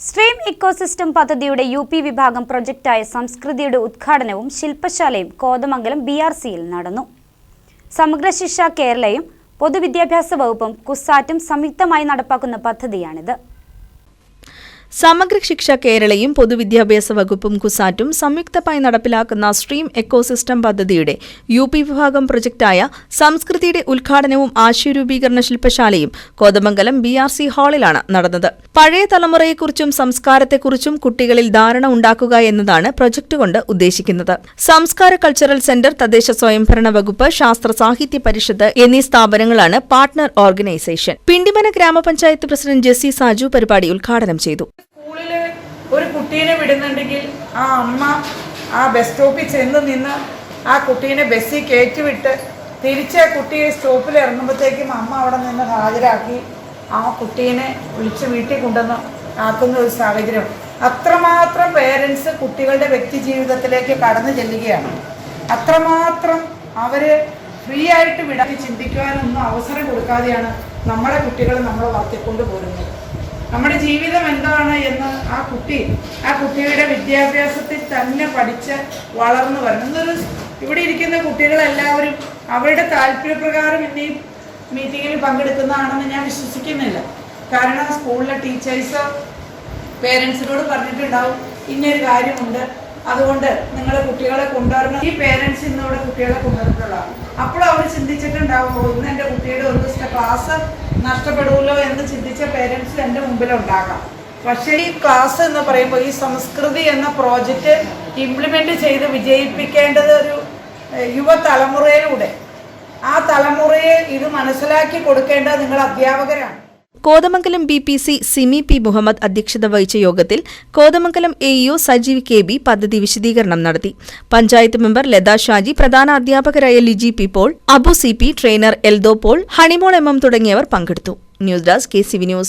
Stream ecosystem പദ്ധതിയുടെ U P വിഭാഗം പ്രൊജക്റ്റായ സംസ്കൃതിയുടെ ഉദ്ഘാടനവും ശില്പശാലയും കോതമംഗലം ബി ആർ സിയിൽ നടന്നു. സമഗ്ര ശിക്ഷ കേരളയും പൊതുവിദ്യാഭ്യാസ വകുപ്പും കുസാറ്റും സംയുക്തമായി നടപ്പാക്കുന്ന പദ്ധതിയാണിത്. സമഗ്ര ശിക്ഷ കേരളയും പൊതുവിദ്യാഭ്യാസ വകുപ്പും കുസാറ്റും സംയുക്തമായി നടപ്പിലാക്കുന്ന സ്ട്രീം എക്കോസിസ്റ്റം പദ്ധതിയുടെ യു പി വിഭാഗം പ്രൊജക്റ്റായ സംസ്കൃതിയുടെ ഉദ്ഘാടനവും ആശയരൂപീകരണ ശില്പശാലയും കോതമംഗലം ബി ആർ സി ഹാളിലാണ് നടന്നത്. പഴയ തലമുറയെക്കുറിച്ചും സംസ്കാരത്തെക്കുറിച്ചും കുട്ടികളിൽ ധാരണ ഉണ്ടാക്കുക എന്നതാണ് പ്രൊജക്ട് കൊണ്ട് ഉദ്ദേശിക്കുന്നത്. സംസ്കാര കൾച്ചറൽ സെന്റർ തദ്ദേശ സ്വയംഭരണ വകുപ്പ് ശാസ്ത്ര സാഹിത്യ പരിഷത്ത് എന്നീ സ്ഥാപനങ്ങളാണ് പാർട്ണർ ഓർഗനൈസേഷൻ. പിണ്ടിമന ഗ്രാമപഞ്ചായത്ത് പ്രസിഡന്റ് ജെസ്സി സാജു പരിപാടി ഉദ്ഘാടനം ചെയ്തു. ഒരു കുട്ടീനെ വിടുന്നുണ്ടെങ്കിൽ ആ അമ്മ ആ ബസ് സ്റ്റോപ്പിൽ ചെന്ന് നിന്ന് ആ കുട്ടീനെ ബസ്സിൽ കയറ്റിവിട്ട് തിരിച്ച് ആ കുട്ടിയെ സ്റ്റോപ്പിൽ ഇറങ്ങുമ്പോഴത്തേക്കും അമ്മ അവിടെ നിന്ന് ഹാജരാക്കി ആ കുട്ടീനെ വിളിച്ച് വീട്ടിൽ കൊണ്ടുവന്ന് ആക്കുന്ന ഒരു സാഹചര്യം. അത്രമാത്രം പേരൻസ് കുട്ടികളുടെ വ്യക്തി ജീവിതത്തിലേക്ക് കടന്നു ചെല്ലുകയാണ്. അത്രമാത്രം അവർ ഫ്രീ ആയിട്ട് വിടാതെ ചിന്തിക്കുവാനൊന്നും അവസരം കൊടുക്കാതെയാണ് നമ്മുടെ കുട്ടികൾ നമ്മൾ വളർത്തിക്കൊണ്ട് പോരുന്നത് നമ്മുടെ ജീവിതം എന്താണ് എന്ന് ആ കുട്ടി ആ കുട്ടിയുടെ വിദ്യാഭ്യാസത്തിൽ തന്നെ പഠിച്ച് വളർന്നു വരണം. ഇവിടെ ഇരിക്കുന്ന കുട്ടികളെല്ലാവരും അവരുടെ താല്പര്യപ്രകാരം ഇന്ന് ഈ മീറ്റിങ്ങിൽ പങ്കെടുക്കുന്നതാണെന്ന് ഞാൻ വിശ്വസിക്കുന്നില്ല. കാരണം സ്കൂളിലെ ടീച്ചേഴ്സ് പേരൻസിനോട് പറഞ്ഞിട്ടുണ്ടാവും ഇന്നൊരു കാര്യമുണ്ട്. അതുകൊണ്ട് നിങ്ങളെ കുട്ടികളെ കൊണ്ടുവരണം. ഈ പേരൻസ് ഇന്നിവിടെ കുട്ടികളെ കൊണ്ടുവന്നിട്ടുള്ളതാണ്. അപ്പോൾ അവർ ചിന്തിച്ചിട്ടുണ്ടാവും "ഓ, ഇന്ന് എന്റെ കുട്ടിയുടെ ഒരു ദിവസത്തെ ക്ലാസ് നഷ്ടപ്പെടുമല്ലോ എന്ന് ചിന്തിച്ച പേരൻസ് എന്റെ മുമ്പിലുണ്ടാകാം. പക്ഷേ ഈ ക്ലാസ് എന്ന് പറയുമ്പോൾ ഈ സംസ്കൃതി എന്ന പ്രോജക്റ്റ് ഇംപ്ലിമെന്റ് ചെയ്ത് വിജയിപ്പിക്കേണ്ടത് ഒരു യുവതലമുറയിലൂടെ. ആ തലമുറയെ ഇത് മനസ്സിലാക്കി കൊടുക്കേണ്ടത് നിങ്ങൾ അധ്യാപകരാണ്. Kothamangalam B P C Simi P Muhammad അധ്യക്ഷത വഹിച്ച യോഗത്തിൽ Kothamangalam A E O Sajeev K B പദ്ധതി വിശദീകരണം നടത്തി. പഞ്ചായത്ത് മെമ്പർ ലത ഷാജി പ്രധാന അധ്യാപകരായ Liji P Paul Abu C P trainer Eldho Paul Honeymol M M തുടങ്ങിയവർ പങ്കെടുത്തു. News desk K C V news.